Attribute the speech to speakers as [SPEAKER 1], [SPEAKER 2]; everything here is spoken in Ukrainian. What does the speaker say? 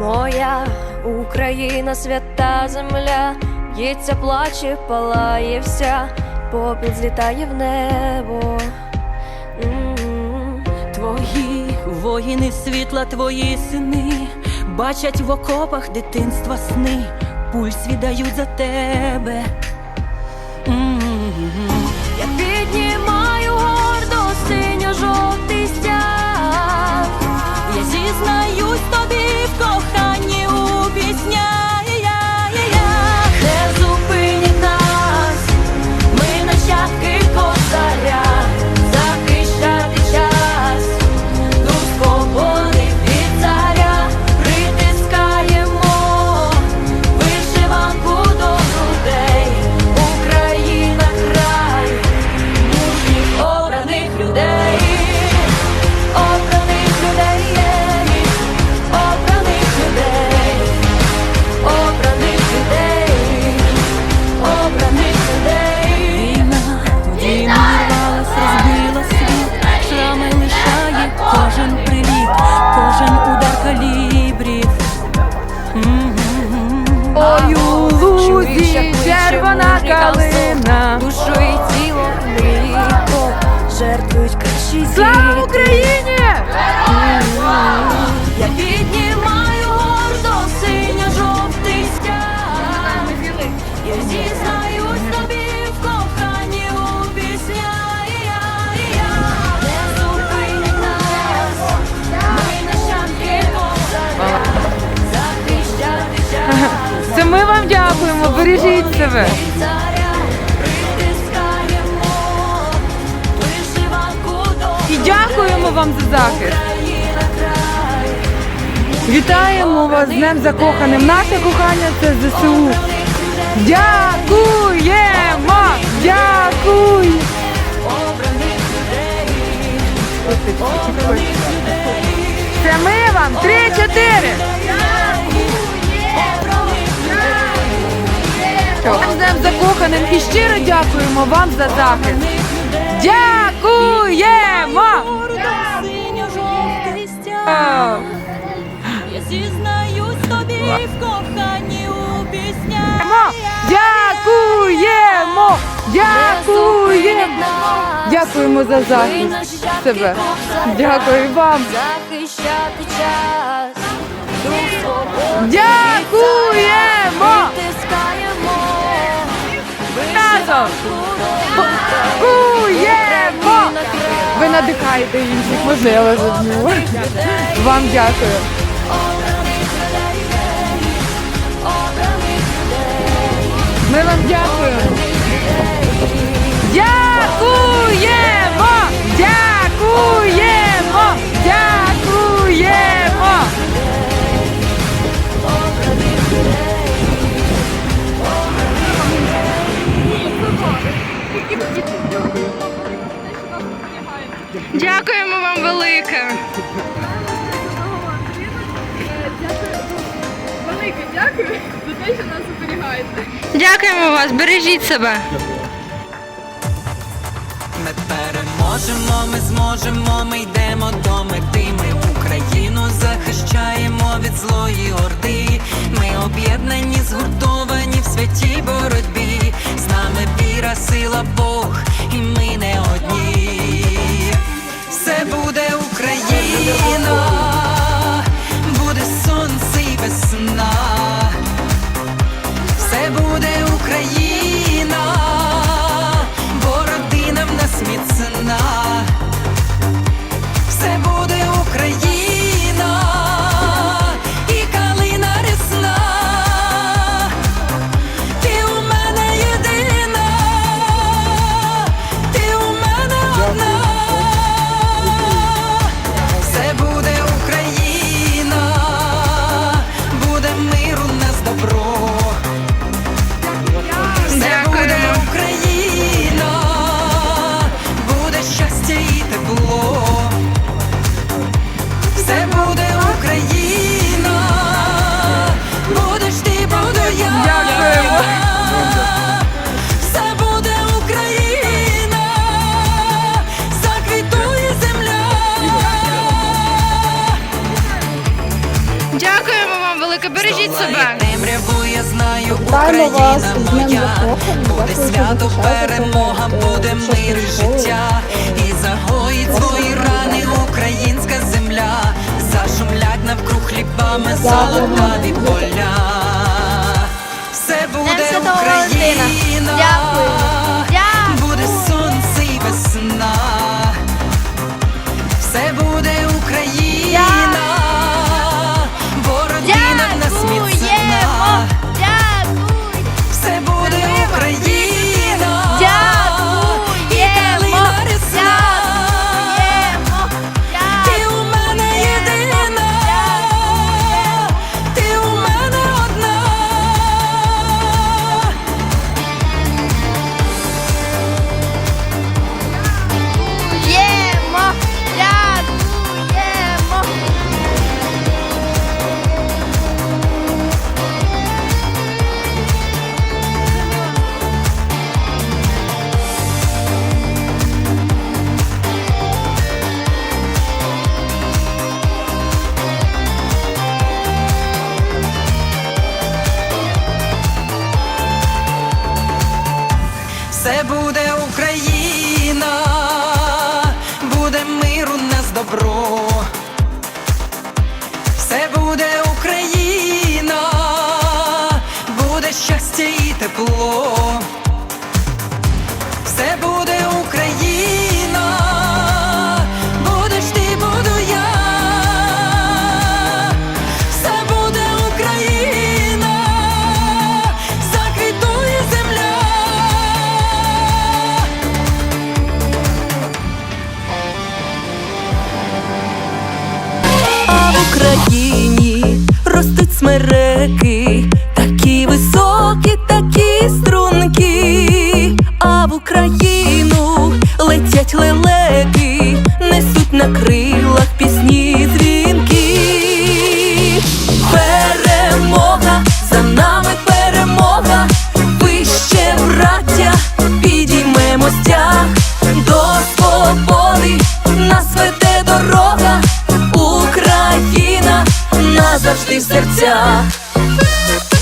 [SPEAKER 1] Моя Україна, свята земля, б'ється, плаче, палає вся, попіл злітає в небо. М.
[SPEAKER 2] Твої воїни світла, твої сини, бачать в окопах дитинства сни, пульс віддають за тебе. М.
[SPEAKER 1] Я піднімаю
[SPEAKER 3] калина.
[SPEAKER 1] Душу і тіло лихо жертвують кращі
[SPEAKER 3] Слава
[SPEAKER 1] діти.
[SPEAKER 3] Україні!
[SPEAKER 1] Я піднімаю гордо синьо-жовтий стяг. Я зізнаюсь тобі в коханні у. Не зупинять нас, ми нащадки козаря. Захищати час.
[SPEAKER 3] Це ми вам дякуємо, бережіть себе. Вам за захист. Вітаємо вас з Днем Закоханим. Наше кохання це ЗСУ. Дякуємо! Дякуй! Це ми вам три-чотири. З Днем Закоханим і щиро дякуємо вам за захист. Дякуємо!
[SPEAKER 2] Синьо-жовтий. Я зізнаюсь тобі в коханні у піснях.
[SPEAKER 3] Дякуємо! Дякуємо! Дякуємо за захист себе. Дякую вам.
[SPEAKER 1] Захищати час.
[SPEAKER 3] Дякуємо! Разом! Дякуємо! Ви надихаєте інших, можливо за вас? Вам дякую. Ми вам. Дякуємо! Дякуємо вам велике.
[SPEAKER 4] Велике дякую за те, що нас оберігаєте.
[SPEAKER 3] Дякуємо вас, бережіть себе.
[SPEAKER 5] Ми переможемо, ми зможемо, ми йдемо до мети. Ми Україну захищаємо від злої орди. Ми об'єднані, згуртовані в святій боротьбі.
[SPEAKER 6] Вас
[SPEAKER 5] моя, буде свято, перемога, буде мир і життя, і загоїть свої рани українська земля, зашумлять навкруг хлібами золотаві поля. Все буде Україна.
[SPEAKER 4] Дякую.
[SPEAKER 5] Все буде Україна, буде миру нас добро.
[SPEAKER 1] Такі високі, такі струнки, а в Україну летять лелеки, несуть на крилах пісні дзвінки. Перемога, за нами перемога, вище браття, підіймемо стяг до свободи, нас веде дорога, назавжди в серцях. Bye.